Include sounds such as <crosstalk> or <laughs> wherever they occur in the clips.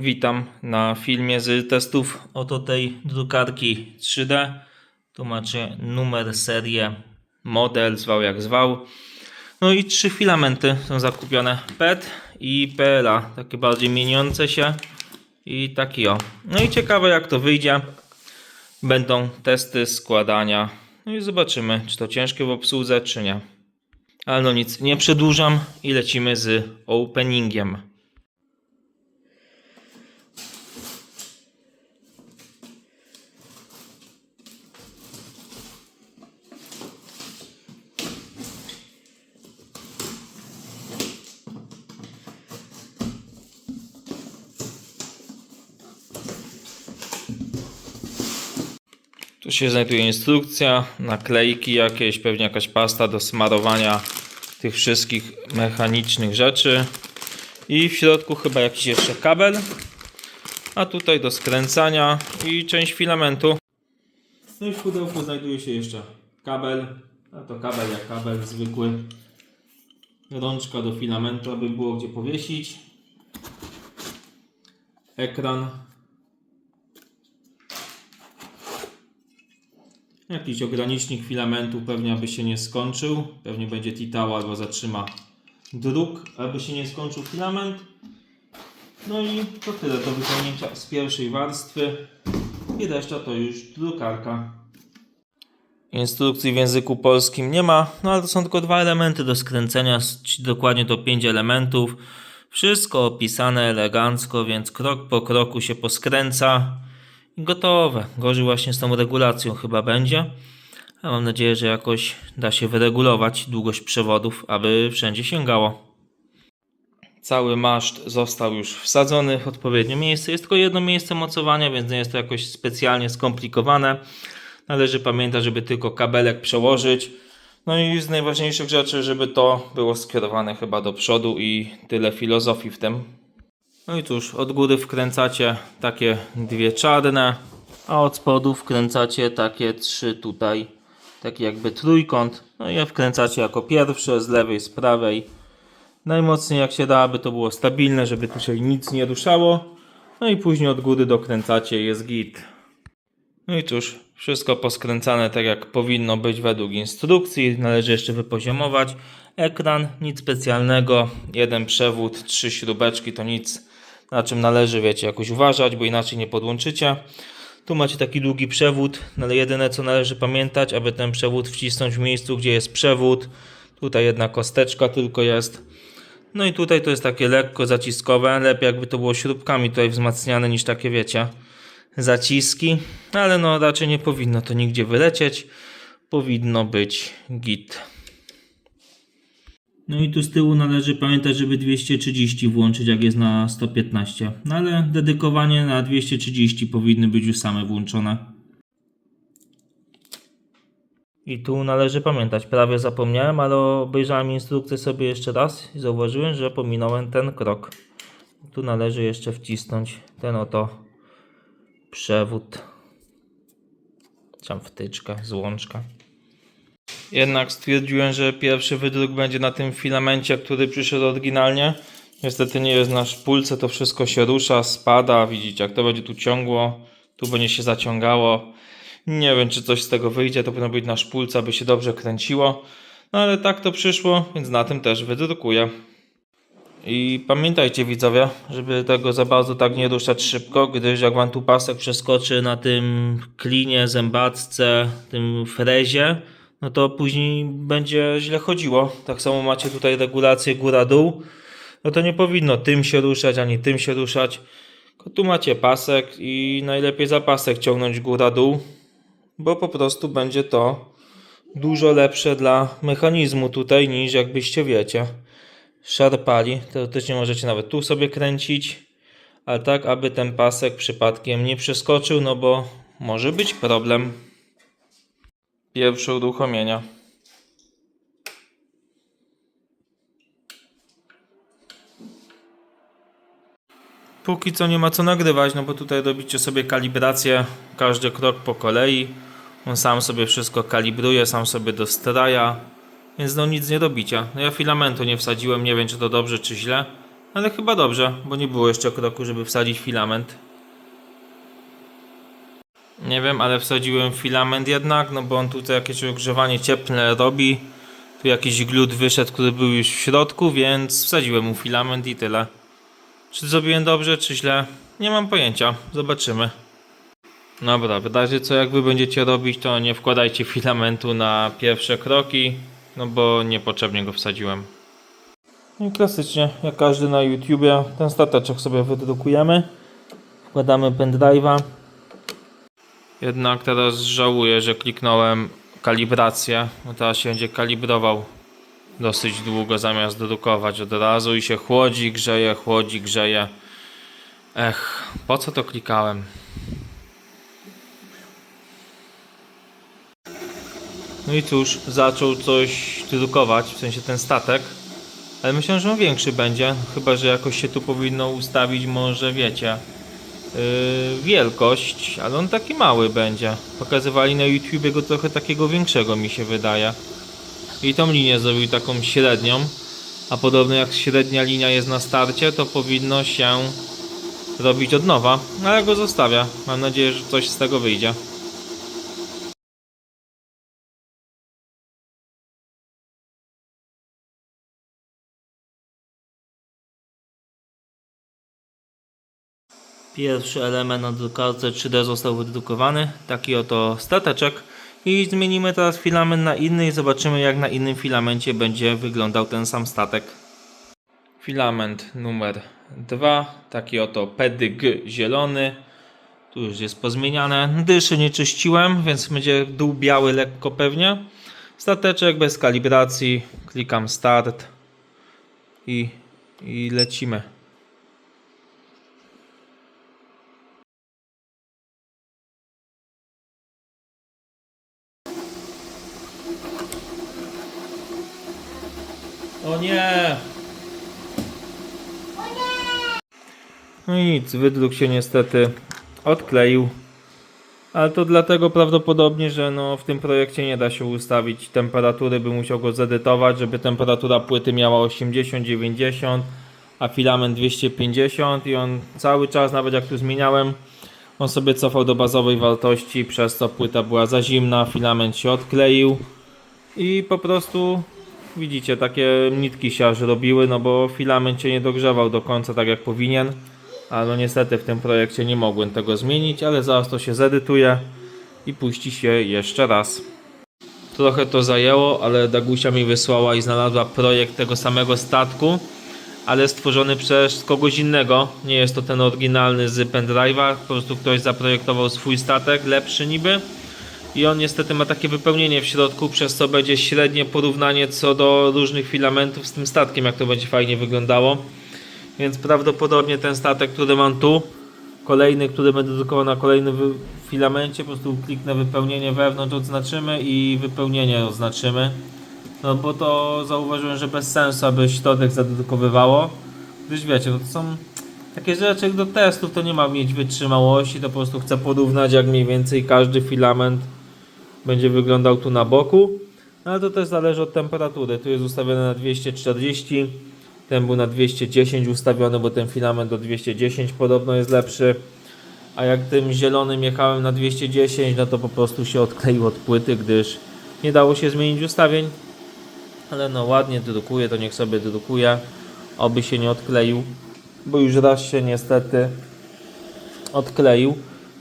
Witam na filmie z testów oto tej drukarki 3D. Tu macie numer, serię, model, zwał jak zwał. No i trzy filamenty są zakupione. PET i PLA, takie bardziej mieniące się i taki o. No i ciekawe jak to wyjdzie. Będą testy składania. No i zobaczymy, czy to ciężkie w obsłudze, czy nie. Ale no nic, nie przedłużam i lecimy z openingiem. Tu się znajduje instrukcja, naklejki jakieś, pewnie jakaś pasta do smarowania tych wszystkich mechanicznych rzeczy. I w środku chyba jakiś jeszcze kabel. A tutaj do skręcania i część filamentu. No i w pudełku znajduje się jeszcze kabel. A to kabel jak kabel zwykły. Rączka do filamentu, aby było gdzie powiesić. Ekran Jakiś ogranicznik filamentu pewnie aby się nie skończył. Pewnie będzie titał albo zatrzyma druk, aby się nie skończył filament. No i to tyle do wyciągnięcia z pierwszej warstwy. I reszta to już drukarka. Instrukcji w języku polskim nie ma, no ale to są tylko dwa elementy do skręcenia, dokładnie to pięć elementów. Wszystko opisane elegancko, więc krok po kroku się poskręca. Gotowe. Gorzej właśnie z tą regulacją chyba będzie. A mam nadzieję, że jakoś da się wyregulować długość przewodów, aby wszędzie sięgało. Cały maszt został już wsadzony w odpowiednie miejsce. Jest tylko jedno miejsce mocowania, więc nie jest to jakoś specjalnie skomplikowane. Należy pamiętać, żeby tylko kabelek przełożyć. No i z najważniejszych rzeczy, żeby to było skierowane chyba do przodu i tyle filozofii w tym. No i cóż, od góry wkręcacie takie dwie czarne, a od spodu wkręcacie takie trzy tutaj, taki jakby trójkąt. No i je wkręcacie jako pierwsze z lewej, z prawej. Najmocniej jak się da, aby to było stabilne, żeby tu się nic nie ruszało. No i później od góry dokręcacie, jest git. No i cóż, wszystko poskręcane tak jak powinno być według instrukcji. Należy jeszcze wypoziomować. Ekran, nic specjalnego. Jeden przewód, trzy śrubeczki, to nic na czym należy, wiecie, jakoś uważać, bo inaczej nie podłączycie. Tu macie taki długi przewód, no ale jedyne co należy pamiętać, aby ten przewód wcisnąć w miejscu, gdzie jest przewód. Tutaj jedna kosteczka tylko jest. No i tutaj to jest takie lekko zaciskowe. Lepiej jakby to było śrubkami tutaj wzmacniane niż takie, wiecie, zaciski. Ale no raczej nie powinno to nigdzie wylecieć. Powinno być git. No i tu z tyłu należy pamiętać, żeby 230 włączyć, jak jest na 115. No ale dedykowanie na 230 powinny być już same włączone. I tu należy pamiętać, prawie zapomniałem, ale obejrzałem instrukcję sobie jeszcze raz i zauważyłem, że pominąłem ten krok. Tu należy jeszcze wcisnąć ten oto przewód. Czy tam wtyczkę, złączka. Jednak stwierdziłem, że pierwszy wydruk będzie na tym filamencie, który przyszedł oryginalnie. Niestety nie jest na szpulce, to wszystko się rusza, spada. Widzicie, jak to będzie tu ciągło, tu będzie się zaciągało. Nie wiem, czy coś z tego wyjdzie. To powinno być na szpulce, aby się dobrze kręciło. No ale tak to przyszło, więc na tym też wydrukuję. I pamiętajcie widzowie, żeby tego za bardzo tak nie ruszać szybko, gdyż jak wam tu pasek przeskoczy na tym klinie, zębatce, tym frezie, no to później będzie źle chodziło. Tak samo macie tutaj regulację góra-dół, no to nie powinno tym się ruszać, ani tym się ruszać. Tu macie pasek i najlepiej za pasek ciągnąć góra-dół, bo po prostu będzie to dużo lepsze dla mechanizmu tutaj niż jakbyście wiecie szarpali. Teoretycznie możecie nawet tu sobie kręcić, ale tak, aby ten pasek przypadkiem nie przeskoczył, no bo może być problem. Pierwsze uruchomienia. Póki co nie ma co nagrywać, no bo tutaj robicie sobie kalibrację, każdy krok po kolei. On sam sobie wszystko kalibruje, sam sobie dostraja, więc no nic nie robicie. No ja filamentu nie wsadziłem, nie wiem czy to dobrze czy źle, Ale chyba dobrze, bo nie było jeszcze kroku, żeby wsadzić filament. Nie wiem, ale wsadziłem filament jednak, no bo on tutaj jakieś ogrzewanie cieplne robi. Tu jakiś glut wyszedł, który był już w środku, więc wsadziłem mu filament i tyle. Czy zrobiłem dobrze, czy źle? Nie mam pojęcia. Zobaczymy. Dobra, w razie co jak wy będziecie robić, to nie wkładajcie <laughs> filamentu na pierwsze kroki, no bo niepotrzebnie go wsadziłem. I klasycznie, jak każdy na YouTubie, ten stateczek sobie wydrukujemy. Wkładamy pendrive'a. Jednak teraz żałuję, że kliknąłem kalibrację, teraz się będzie kalibrował dosyć długo zamiast drukować od razu i się chłodzi, grzeje, chłodzi, grzeje. Ech, po co to klikałem? No i cóż, zaczął coś drukować, w sensie ten statek. Ale myślę, że on większy będzie, chyba że jakoś się tu powinno ustawić, może wiecie, wielkość, ale on taki mały będzie. Pokazywali na YouTubie go trochę takiego większego mi się wydaje. I tą linię zrobił taką średnią, a podobno jak średnia linia jest na starcie, to powinno się robić od nowa, ale go zostawia. Mam nadzieję, że coś z tego wyjdzie. Pierwszy element na drukarce 3D został wydrukowany, taki oto stateczek. I zmienimy teraz filament na inny i zobaczymy jak na innym filamencie będzie wyglądał ten sam statek. Filament numer 2, taki oto PEDG zielony. Tu już jest pozmieniane. Dyszy nie czyściłem, więc będzie dół biały lekko pewnie. Stateczek bez kalibracji. Klikam start i, i lecimy. Nie! No nic, wydruk się niestety odkleił. Ale to dlatego prawdopodobnie, że no w tym projekcie nie da się ustawić temperatury, by musiał go zedytować, żeby temperatura płyty miała 80-90, a filament 250 i on cały czas, nawet jak tu zmieniałem, on sobie cofał do bazowej wartości, przez co płyta była za zimna, filament się odkleił i po prostu widzicie, takie nitki się aż robiły, no bo filament się nie dogrzewał do końca tak jak powinien. Ale no niestety w tym projekcie nie mogłem tego zmienić, ale zaraz to się zedytuje i puści się jeszcze raz. Trochę to zajęło, ale Dagusia mi wysłała i znalazła projekt tego samego statku, ale stworzony przez kogoś innego. Nie jest to ten oryginalny z pendrive'a, po prostu ktoś zaprojektował swój statek, lepszy niby. I on niestety ma takie wypełnienie w środku, przez co będzie średnie porównanie co do różnych filamentów z tym statkiem, jak to będzie fajnie wyglądało. Więc prawdopodobnie ten statek, który mam tu, kolejny, który będę drukował na kolejnym filamencie, po prostu kliknę wypełnienie wewnątrz, odznaczymy i wypełnienie oznaczymy. No bo to zauważyłem, że bez sensu, aby środek zadrukowywało. Gdyż wiecie, no to są takie rzeczy do testów, to nie ma mieć wytrzymałości, to po prostu chcę porównać jak mniej więcej każdy filament będzie wyglądał tu na boku. No ale to też zależy od temperatury. Tu jest ustawione na 240, ten był na 210 ustawiony, bo ten filament do 210 podobno jest lepszy. A jak tym zielonym jechałem na 210, no to po prostu się odkleił od płyty, gdyż nie dało się zmienić ustawień. Ale no ładnie drukuje, to niech sobie drukuje. Oby się nie odkleił, bo już raz się niestety odkleił.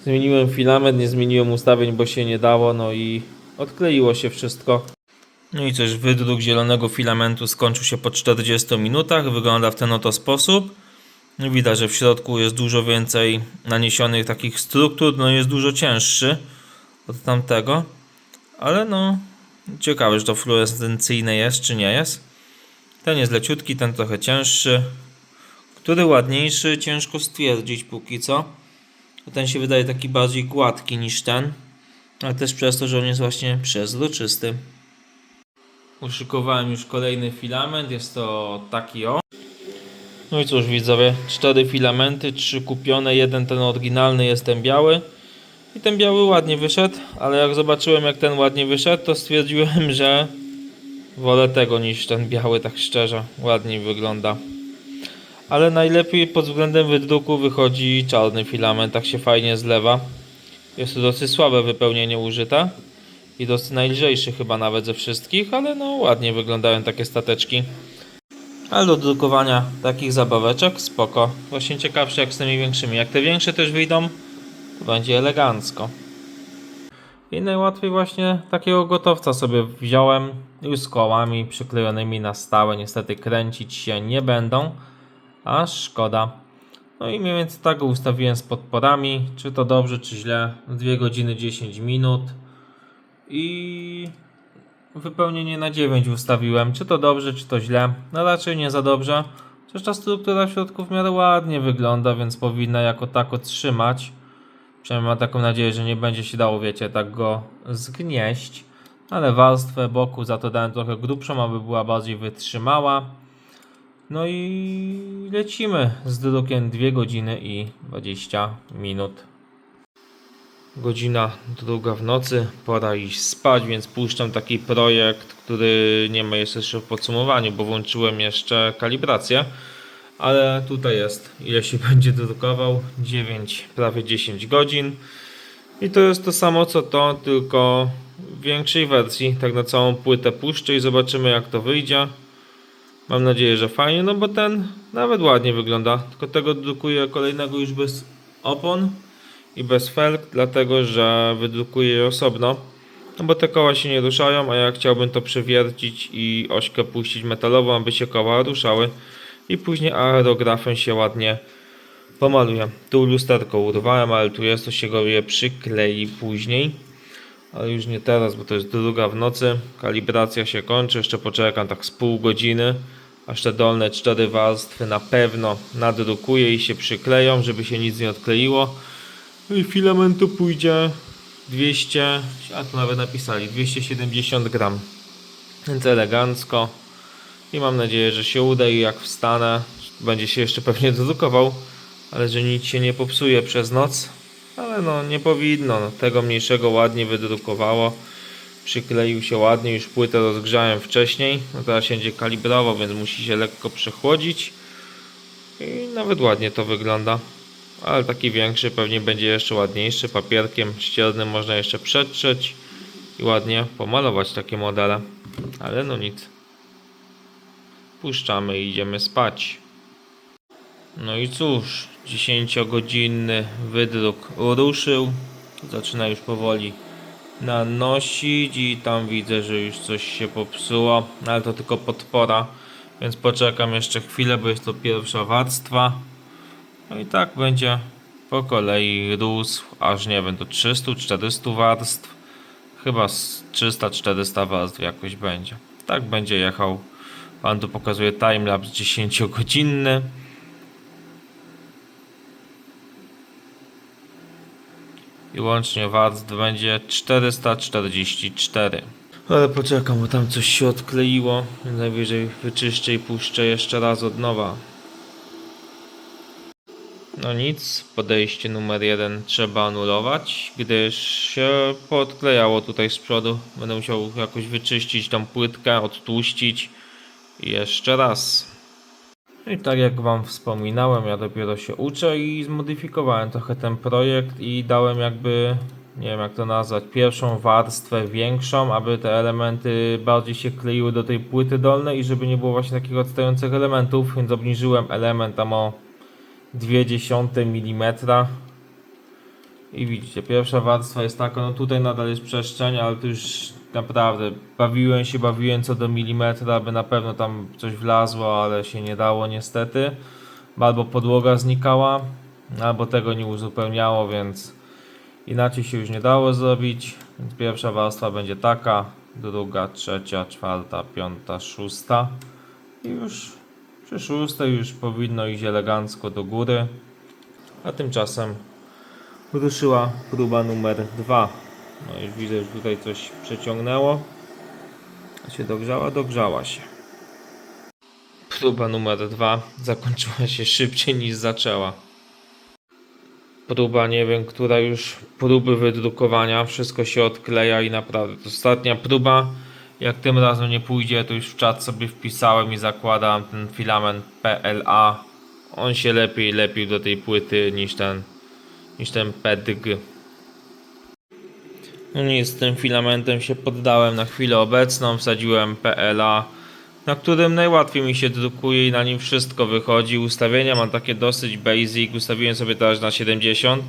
Zmieniłem filament, nie zmieniłem ustawień, bo się nie dało, no i odkleiło się wszystko. No i coś, wydruk zielonego filamentu skończył się po 40 minutach. Wygląda w ten oto sposób. Widać, że w środku jest dużo więcej naniesionych takich struktur, no jest dużo cięższy od tamtego. Ale no, ciekawe, że to fluorescencyjne jest, czy nie jest. Ten jest leciutki, ten trochę cięższy. Który ładniejszy, ciężko stwierdzić póki co. Ten się wydaje taki bardziej gładki niż ten. Ale też przez to, że on jest właśnie przezroczysty. Uszykowałem już kolejny filament, jest to taki o. No i cóż widzowie, cztery filamenty, trzy kupione, jeden ten oryginalny jest ten biały. I ten biały ładnie wyszedł, ale jak zobaczyłem jak ten ładnie wyszedł, to stwierdziłem, że wolę tego niż ten biały, tak szczerze, ładniej wygląda. Ale najlepiej pod względem wydruku wychodzi czarny filament, tak się fajnie zlewa. Jest to dosyć słabe wypełnienie użyte i dosyć najlżejszy chyba nawet ze wszystkich, ale no ładnie wyglądają takie stateczki. Ale do drukowania takich zabaweczek spoko. Właśnie ciekawsze jak z tymi większymi. Jak te większe też wyjdą, to będzie elegancko. I najłatwiej właśnie takiego gotowca sobie wziąłem już z kołami przyklejonymi na stałe. Niestety kręcić się nie będą, a szkoda. No i mniej więcej tak go ustawiłem z podporami. Czy to dobrze, czy źle. 2 godziny 10 minut. I wypełnienie na 9 ustawiłem. Czy to dobrze, czy to źle? No raczej nie za dobrze. Chociaż ta struktura w środku w miarę ładnie wygląda, więc powinna jako tako trzymać. Przynajmniej mam taką nadzieję, że nie będzie się dało, wiecie, tak go zgnieść. Ale warstwę boku za to dałem trochę grubszą, aby była bardziej wytrzymała. No i lecimy z drukiem 2 godziny i 20 minut. Godzina druga w nocy, pora iść spać, więc puszczam taki projekt, który nie ma jeszcze w podsumowaniu, bo włączyłem jeszcze kalibrację. Ale tutaj jest, ile się <laughs> będzie drukował, 9, prawie 10 godzin. I to jest to samo co to, tylko w większej wersji, tak na całą płytę puszczę i zobaczymy jak to wyjdzie. Mam nadzieję, że fajnie, no bo ten nawet ładnie wygląda. Tylko tego drukuję kolejnego już bez opon i bez felg, dlatego że wydrukuję je osobno. No bo te koła się nie ruszają, a ja chciałbym to przewiercić i ośkę puścić metalową, aby się koła ruszały. I później aerografem się ładnie pomaluję. Tu lusterko urwałem, ale tu jest, to się go je przyklei później. Ale już nie teraz, bo to jest druga w nocy. Kalibracja się kończy, jeszcze poczekam tak z pół godziny. Aż te dolne cztery warstwy na pewno nadrukuję i się przykleją, żeby się nic nie odkleiło. No i filamentu pójdzie 200, a tu nawet napisali 270 gram. Więc elegancko. I mam nadzieję, że się uda i jak wstanę, będzie się jeszcze pewnie drukował, ale że nic się nie popsuje przez noc. Ale no nie powinno, no, tego mniejszego ładnie wydrukowało. Przykleił się ładnie, już płytę rozgrzałem wcześniej. No teraz się będzie kalibrował, więc musi się lekko przechłodzić. I nawet ładnie to wygląda. Ale taki większy pewnie będzie jeszcze ładniejszy. Papierkiem ściernym można jeszcze przetrzeć i ładnie pomalować takie modele. Ale no nic. Puszczamy i idziemy spać. No i cóż, 10-godzinny wydruk ruszył. Zaczyna już powoli nanosić i tam widzę, że już coś się popsuło, ale to tylko podpora, więc poczekam jeszcze chwilę, bo jest to pierwsza warstwa. No i tak będzie po kolei rósł, aż nie wiem, do 300-400 warstw. Chyba z 300-400 warstw jakoś będzie. Tak będzie jechał. Pan tu pokazuje timelapse 10 godzinny. I łącznie warstw będzie 444. Ale poczekam, bo tam coś się odkleiło. Najwyżej wyczyszczę i puszczę jeszcze raz od nowa. No nic, podejście numer jeden trzeba anulować, gdyż się podklejało tutaj z przodu. Będę musiał jakoś wyczyścić tą płytkę, odtłuścić i jeszcze raz. I tak jak Wam wspominałem, ja dopiero się uczę i zmodyfikowałem trochę ten projekt i dałem jakby, nie wiem jak to nazwać, pierwszą warstwę większą, aby te elementy bardziej się kleiły do tej płyty dolnej i żeby nie było właśnie takich odstających elementów, więc obniżyłem element tam o 0,2 mm. I widzicie, pierwsza warstwa jest taka, no tutaj nadal jest przestrzeń, ale tu już naprawdę bawiłem się, bawiłem co do milimetra, aby na pewno tam coś wlazło, ale się nie dało niestety. Albo podłoga znikała, albo tego nie uzupełniało, więc inaczej się już nie dało zrobić. Więc pierwsza warstwa będzie taka, druga, trzecia, czwarta, piąta, szósta. I już przy szóstej już powinno iść elegancko do góry. A tymczasem ruszyła próba numer dwa. No już widzę, że tutaj coś przeciągnęło. Się dogrzała? Dogrzała się. Próba numer dwa zakończyła się szybciej niż zaczęła. Próba, nie wiem, która już próby wydrukowania, wszystko się odkleja i naprawdę ostatnia próba. Jak tym razem nie pójdzie, to już w czat sobie wpisałem i zakładam ten filament PLA on się lepiej lepił do tej płyty niż ten, niż ten PEDG. No nic, z tym filamentem się poddałem na chwilę obecną, wsadziłem PLA, na którym najłatwiej mi się drukuje i na nim wszystko wychodzi. Ustawienia mam takie dosyć basic, ustawiłem sobie teraz na 70,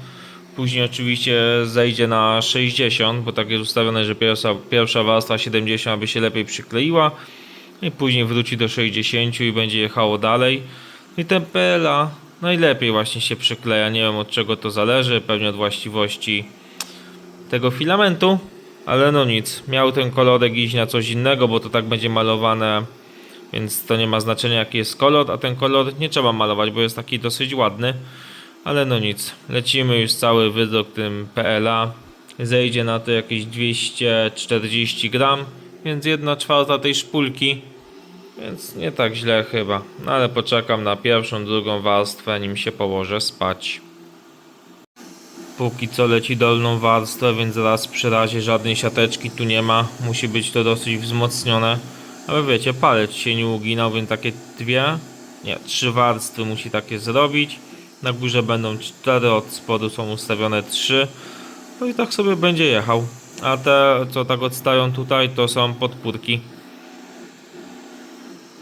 później oczywiście zejdzie na 60, bo tak jest ustawione, że pierwsza, pierwsza warstwa 70 aby się lepiej przykleiła i później wróci do 60 i będzie jechało dalej. I ten PLA najlepiej właśnie się przykleja, nie wiem od czego to zależy, pewnie od właściwości tego filamentu, ale no nic, miał ten kolorek iść na coś innego, bo to tak będzie malowane, więc to nie ma znaczenia jaki jest kolor, a ten kolor nie trzeba malować, bo jest taki dosyć ładny, ale no nic, lecimy już cały wydruk tym PLA, zejdzie na to jakieś 240 gram, więc 1 czwarta tej szpulki, więc nie tak źle chyba, no ale poczekam na pierwszą, drugą warstwę, nim się położę spać. Póki co leci dolną warstwę, więc zaraz przy razie żadnej siateczki tu nie ma. Musi być to dosyć wzmocnione. Ale wiecie, palec się nie uginał, więc takie dwie, nie, trzy warstwy musi takie zrobić. Na górze będą cztery, od spodu są ustawione trzy. No i tak sobie będzie jechał. A te, co tak odstają tutaj, to są podpórki.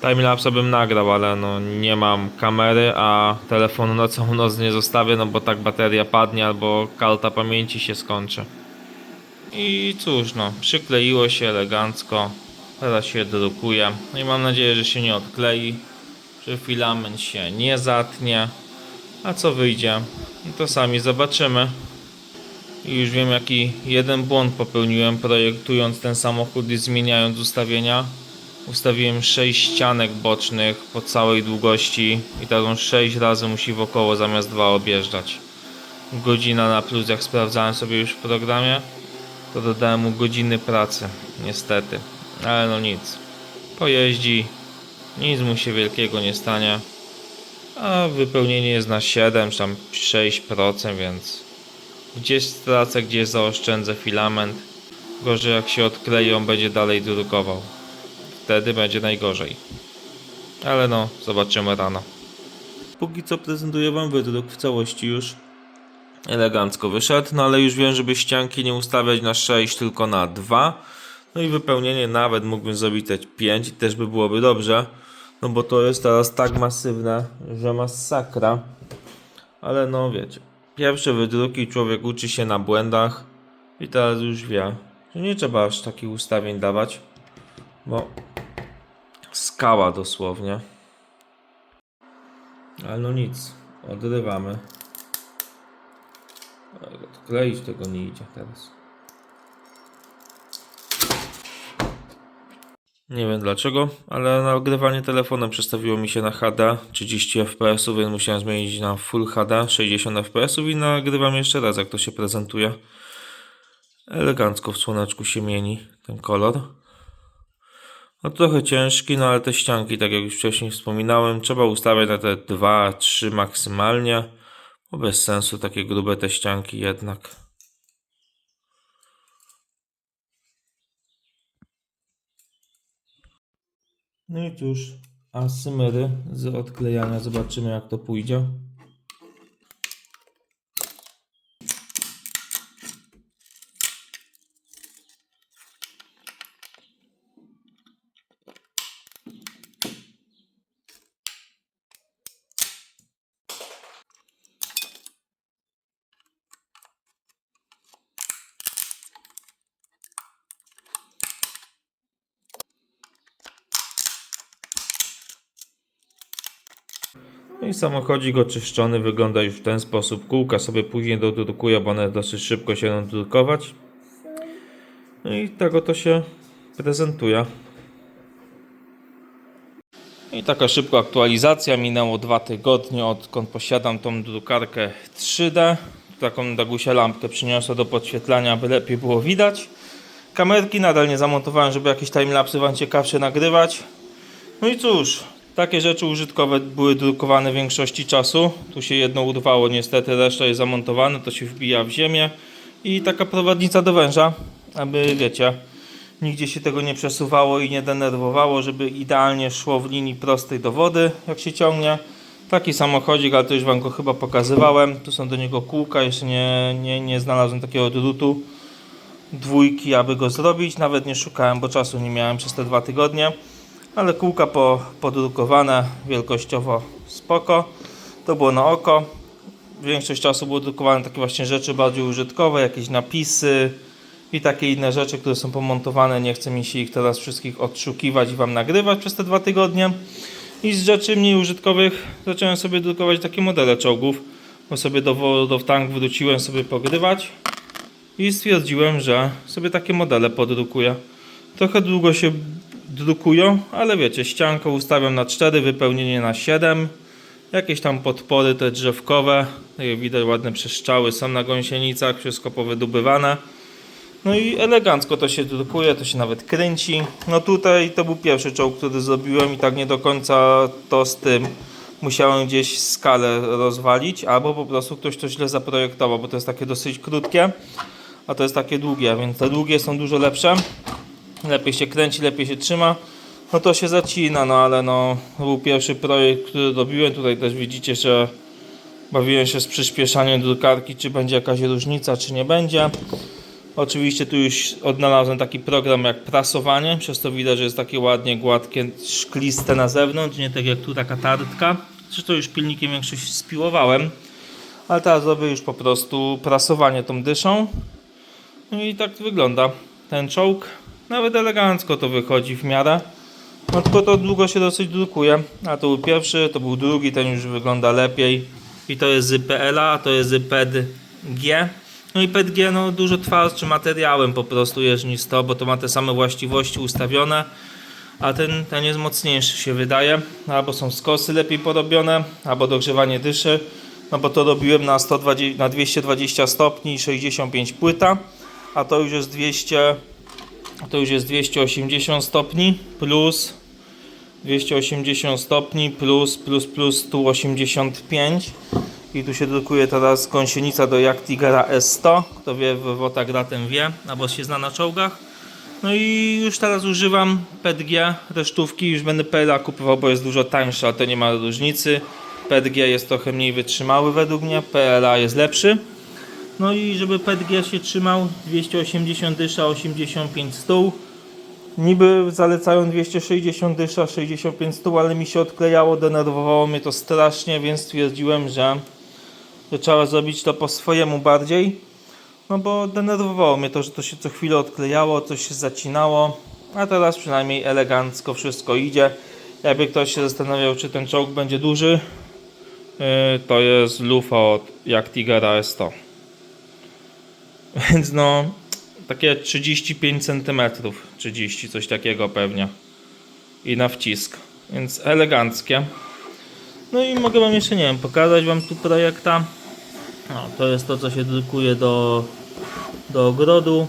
Timelapse bym nagrał, ale no nie mam kamery, a telefonu na całą noc nie zostawię, no bo tak bateria padnie albo karta pamięci się skończy. I cóż no, przykleiło się elegancko, teraz się drukuje. No i mam nadzieję, że się nie odklei, że filament się nie zatnie. A co wyjdzie, no to sami zobaczymy. I już wiem jaki jeden błąd popełniłem projektując ten samochód i zmieniając ustawienia. Ustawiłem 6 ścianek bocznych po całej długości i tak on 6 razy musi wokoło zamiast 2 objeżdżać. Godzina na plus, jak sprawdzałem sobie już w programie, to dodałem mu godziny pracy, niestety. Ale no nic. Pojeździ, nic mu się wielkiego nie stanie. A wypełnienie jest na 7 czy tam 6%, więc gdzieś stracę, gdzieś zaoszczędzę filament. Gorzej jak się odklei, on będzie dalej drukował wtedy będzie najgorzej. Ale no, zobaczymy rano. Póki co prezentuję Wam wydruk w całości już. Elegancko wyszedł, no ale już wiem, żeby ścianki nie ustawiać na 6, tylko na 2. No i wypełnienie nawet mógłbym zrobić te 5 i też by byłoby dobrze. No bo to jest teraz tak masywne, że masakra. Ale no wiecie, pierwsze wydruki człowiek uczy się na błędach i teraz już wie, że nie trzeba aż takich ustawień dawać. Bo skała dosłownie. Ale no nic, odrywamy. Ale Odkleić tego nie idzie teraz. Nie wiem dlaczego, ale nagrywanie telefonem przestawiło mi się na HD 30 fps, więc musiałem zmienić na Full HD 60 fps i nagrywam jeszcze raz jak to się prezentuje. Elegancko w słoneczku się mieni ten kolor. No trochę ciężki, no ale te ścianki, tak jak już wcześniej wspominałem, trzeba ustawiać na te 2-3 maksymalnie, bo bez sensu takie grube te ścianki jednak. No i cóż, asymery z odklejania, zobaczymy jak to pójdzie. I samochodzik oczyszczony wygląda już w ten sposób. Kółka sobie później dodrukuję, bo one dosyć szybko się będą drukować. No i tak oto się prezentuje. I taka szybka aktualizacja. Minęło dwa tygodnie odkąd posiadam tą drukarkę 3D. Taką Dagusia lampkę przyniosła do podświetlania, by lepiej było widać. Kamerki nadal nie zamontowałem, żeby jakieś timelapsy Wam ciekawsze nagrywać. No i cóż, takie rzeczy użytkowe były drukowane w większości czasu. Tu się jedno urwało, niestety reszta jest zamontowane, to się wbija w ziemię. I taka prowadnica do węża, aby wiecie, nigdzie się tego nie przesuwało i nie denerwowało, żeby idealnie szło w linii prostej do wody, jak się ciągnie. Taki samochodzik, ale to już Wam go chyba pokazywałem. Tu są do niego kółka, jeszcze nie, nie, nie znalazłem takiego drutu dwójki, aby go zrobić. Nawet nie szukałem, bo czasu nie miałem przez te dwa tygodnie. Ale kółka po, podrukowane, wielkościowo spoko. To było na oko. Większość czasu było drukowane takie właśnie rzeczy bardziej użytkowe, jakieś napisy i takie inne rzeczy, które są pomontowane. Nie chcę mi się ich teraz wszystkich odszukiwać i Wam nagrywać przez te dwa tygodnie. I z rzeczy mniej użytkowych zacząłem sobie drukować takie modele czołgów, bo sobie do World Tank wróciłem sobie pogrywać i stwierdziłem, że sobie takie modele podrukuję. Trochę długo się drukują, ale wiecie, ściankę ustawiam na 4, wypełnienie na 7. Jakieś tam podpory te drzewkowe, jak widać ładne przeszczały są na gąsienicach, wszystko powydobywane. No i elegancko to się drukuje, to się nawet kręci. No tutaj to był pierwszy czołg, który zrobiłem i tak nie do końca to z tym musiałem gdzieś skalę rozwalić, albo po prostu ktoś to źle zaprojektował, bo to jest takie dosyć krótkie, a to jest takie długie, więc te długie są dużo lepsze. Lepiej się kręci, lepiej się trzyma. No to się zacina, no ale no to był pierwszy projekt, który robiłem. Tutaj też widzicie, że bawiłem się z przyspieszaniem drukarki, czy będzie jakaś różnica, czy nie będzie. Oczywiście tu już odnalazłem taki program jak prasowanie, przez to widać, że jest takie ładnie gładkie, szkliste na zewnątrz, nie tak jak tu taka tartka. Zresztą już pilnikiem większość spiłowałem, ale teraz robię już po prostu prasowanie tą dyszą. No i tak wygląda ten czołg. Nawet elegancko to wychodzi w miarę. No tylko to długo się dosyć drukuje. A to był pierwszy, to był drugi, ten już wygląda lepiej. I to jest z PLA, to jest z PEDG. No i PETG no, dużo twardszym materiałem po prostu jest niż to, bo to ma te same właściwości ustawione, a ten, ten jest mocniejszy się wydaje. Albo są skosy lepiej porobione, albo dogrzewanie dyszy. No bo to robiłem na, 120, na 220 stopni 65 płyta, a to już jest 200, to już jest 280 stopni plus 280 stopni plus plus plus 185 i tu się drukuje teraz gąsienica do jak Tigera S100 kto wie, Wota gra ten wie, albo się zna na czołgach. No i już teraz używam PETG resztówki, już będę PLA kupował, bo jest dużo tańsza, a to nie ma różnicy. PETG jest trochę mniej wytrzymały według mnie, PLA jest lepszy no i żeby PETG się trzymał 280 dysza, 85 stół Niby zalecają 260 dysza, 65 stół, ale mi się odklejało, denerwowało mnie to strasznie, więc stwierdziłem, że, że trzeba zrobić to po swojemu bardziej. No bo denerwowało mnie to, że to się co chwilę odklejało, coś się zacinało, a teraz przynajmniej elegancko wszystko idzie. Jakby ktoś się zastanawiał, czy ten czołg będzie duży, yy, to jest lufa od jak Tigera S100. Więc no, takie 35 cm, 30 coś takiego pewnie. I na wcisk. Więc eleganckie. No i mogę wam jeszcze nie wiem, pokazać wam tu projekta. No, to jest to co się drukuje do, do ogrodu.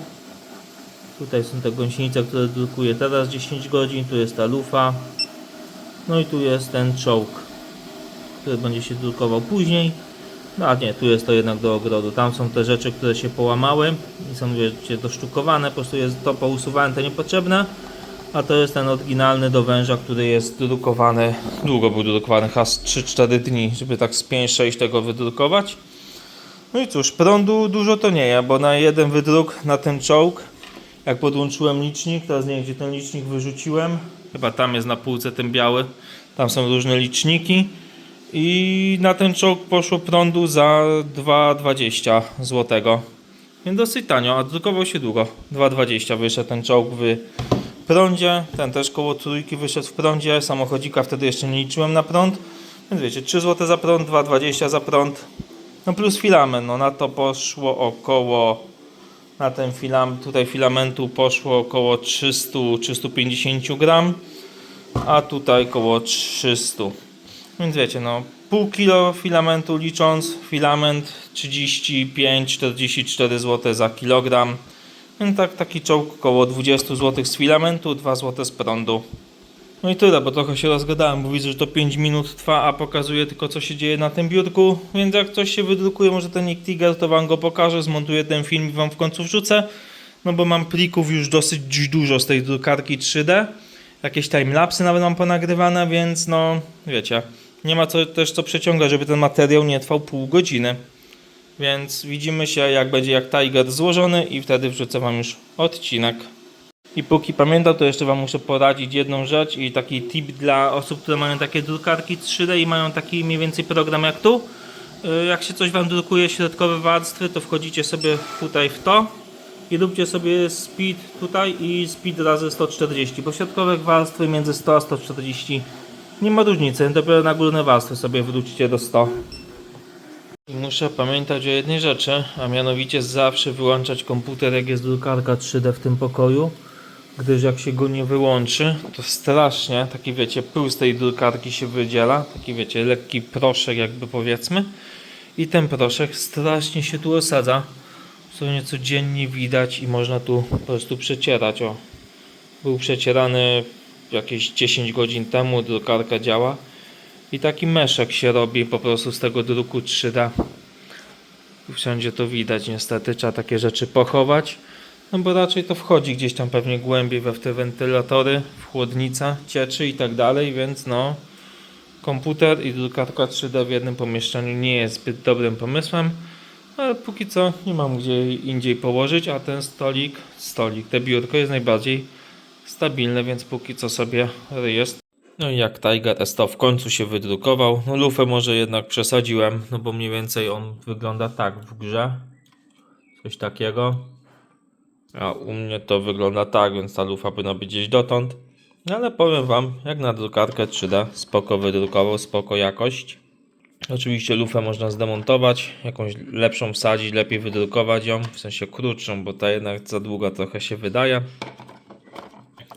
Tutaj są te gąsienice, które drukuję teraz 10 godzin. Tu jest ta lufa. No i tu jest ten czołg, który będzie się drukował później. No a nie, tu jest to jednak do ogrodu. Tam są te rzeczy, które się połamały i są wiecie, dosztukowane. Po prostu jest to pousuwane, te niepotrzebne. A to jest ten oryginalny do węża, który jest drukowany. Długo był drukowany, chyba z 3-4 dni, żeby tak z 5-6 tego wydrukować. No i cóż, prądu dużo to nie ja, bo na jeden wydruk na ten czołg, jak podłączyłem licznik, teraz nie wiem gdzie ten licznik wyrzuciłem. Chyba tam jest na półce ten biały. Tam są różne liczniki. I na ten czołg poszło prądu za 2,20 zł. Więc dosyć tanio, a drukował się długo. 2,20 wyszedł ten czołg w prądzie. Ten też koło trójki wyszedł w prądzie. Samochodzika wtedy jeszcze nie liczyłem na prąd. Więc wiecie, 3 zł za prąd, 2,20 za prąd. No plus filament, no na to poszło około na ten filament, tutaj filamentu poszło około 300-350 gram, a tutaj około 300. Więc wiecie, no pół kilo filamentu licząc, filament 35-44 zł za kilogram. Więc tak, taki czołg około 20 zł z filamentu, 2 zł z prądu. No i tyle, bo trochę się rozgadałem, bo widzę, że to 5 minut trwa, a pokazuje tylko co się dzieje na tym biurku. Więc jak coś się wydrukuje, może ten Nick Tiger, to wam go pokażę, zmontuję ten film i wam w końcu wrzucę. No bo mam plików już dosyć dużo z tej drukarki 3D. Jakieś timelapsy nawet mam ponagrywane, więc no wiecie, nie ma co, też co przeciągać, żeby ten materiał nie trwał pół godziny. Więc widzimy się jak będzie jak Tiger złożony i wtedy wrzucę Wam już odcinek. I póki pamiętam, to jeszcze Wam muszę poradzić jedną rzecz i taki tip dla osób, które mają takie drukarki 3D i mają taki mniej więcej program jak tu. Y, Jak się coś Wam drukuje środkowe warstwy, to wchodzicie sobie tutaj w to i róbcie sobie speed tutaj i speed razy 140, bo środkowe warstwy między 100 a 140 nie ma różnicy, dopiero na górne warstwy sobie wrócicie do 100. I muszę pamiętać o jednej rzeczy, a mianowicie zawsze wyłączać komputer jak jest drukarka 3D w tym pokoju, gdyż jak się go nie wyłączy, to strasznie, taki wiecie, pył z tej drukarki się wydziela, taki wiecie, lekki proszek jakby powiedzmy i ten proszek strasznie się tu osadza, dosłownie codziennie widać i można tu po prostu przecierać, o. Był przecierany jakieś 10 godzin temu, drukarka działa. I taki meszek się robi po prostu z tego druku 3D. Wszędzie to widać niestety, trzeba takie rzeczy pochować. No bo raczej to wchodzi gdzieś tam pewnie głębiej we w te wentylatory, w chłodnica, cieczy i tak dalej, więc no komputer i drukarka 3D w jednym pomieszczeniu nie jest zbyt dobrym pomysłem. Ale póki co nie mam gdzie indziej położyć, a ten stolik, stolik, te biurko jest najbardziej stabilne, więc póki co sobie jest. No i jak Tiger S100 w końcu się wydrukował, no lufę może jednak przesadziłem, no bo mniej więcej on wygląda tak w grze. Coś takiego. A u mnie to wygląda tak, więc ta lufa powinna być gdzieś dotąd. No ale powiem wam, jak na drukarkę 3D, spoko wydrukował, spoko jakość. Oczywiście lufę można zdemontować, jakąś lepszą wsadzić, lepiej wydrukować ją, w sensie krótszą, bo ta jednak za długa trochę się wydaje.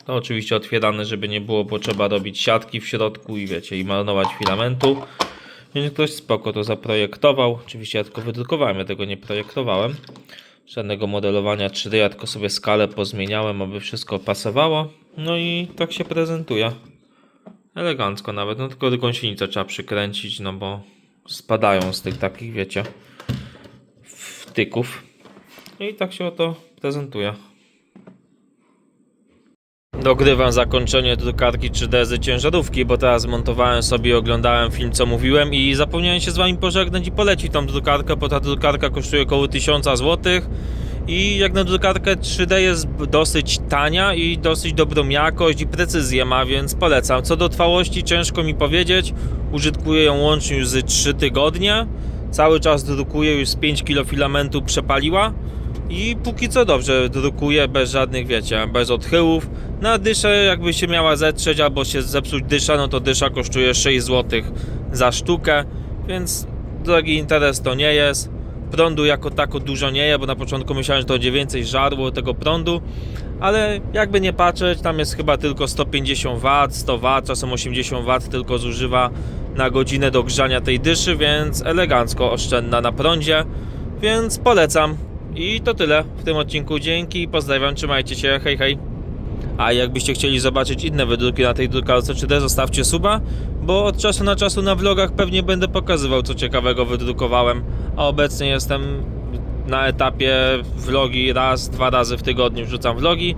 To oczywiście otwierane, żeby nie było potrzeba robić siatki w środku i wiecie, i marnować filamentu. Więc ktoś spoko to zaprojektował. Oczywiście ja tylko wydrukowałem, ja tego nie projektowałem. Żadnego modelowania 3D, ja tylko sobie skalę pozmieniałem, aby wszystko pasowało. No i tak się prezentuje. Elegancko nawet, no tylko gąsienicę trzeba przykręcić, no bo spadają z tych takich, wiecie, wtyków. I tak się oto prezentuje. Dogrywam zakończenie drukarki 3D z ciężarówki, bo teraz montowałem sobie oglądałem film, co mówiłem i zapomniałem się z wami pożegnać i polecić tą drukarkę, bo ta drukarka kosztuje około 1000 zł i jak na drukarkę 3D jest dosyć tania i dosyć dobrą jakość i precyzję ma, więc polecam. Co do trwałości ciężko mi powiedzieć, użytkuję ją łącznie już z 3 tygodnie, cały czas drukuję, już z 5 kg filamentu przepaliła. I póki co dobrze drukuje, bez żadnych, wiecie, bez odchyłów. Na dyszę jakby się miała zetrzeć albo się zepsuć dysza, no to dysza kosztuje 6 zł za sztukę, więc drogi interes to nie jest. Prądu jako tako dużo nie je, bo na początku myślałem, że to więcej żarło tego prądu, ale jakby nie patrzeć, tam jest chyba tylko 150 W, 100 W, czasem 80 W tylko zużywa na godzinę do grzania tej dyszy, więc elegancko oszczędna na prądzie, więc polecam. I to tyle w tym odcinku. Dzięki, pozdrawiam, trzymajcie się, hej hej. A jakbyście chcieli zobaczyć inne wydruki na tej drukarce 3D, zostawcie suba, bo od czasu na czasu na vlogach pewnie będę pokazywał co ciekawego wydrukowałem, a obecnie jestem na etapie vlogi raz, dwa razy w tygodniu wrzucam vlogi,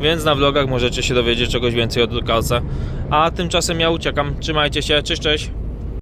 więc na vlogach możecie się dowiedzieć czegoś więcej o drukarce. A tymczasem ja uciekam, trzymajcie się, cześć, cześć.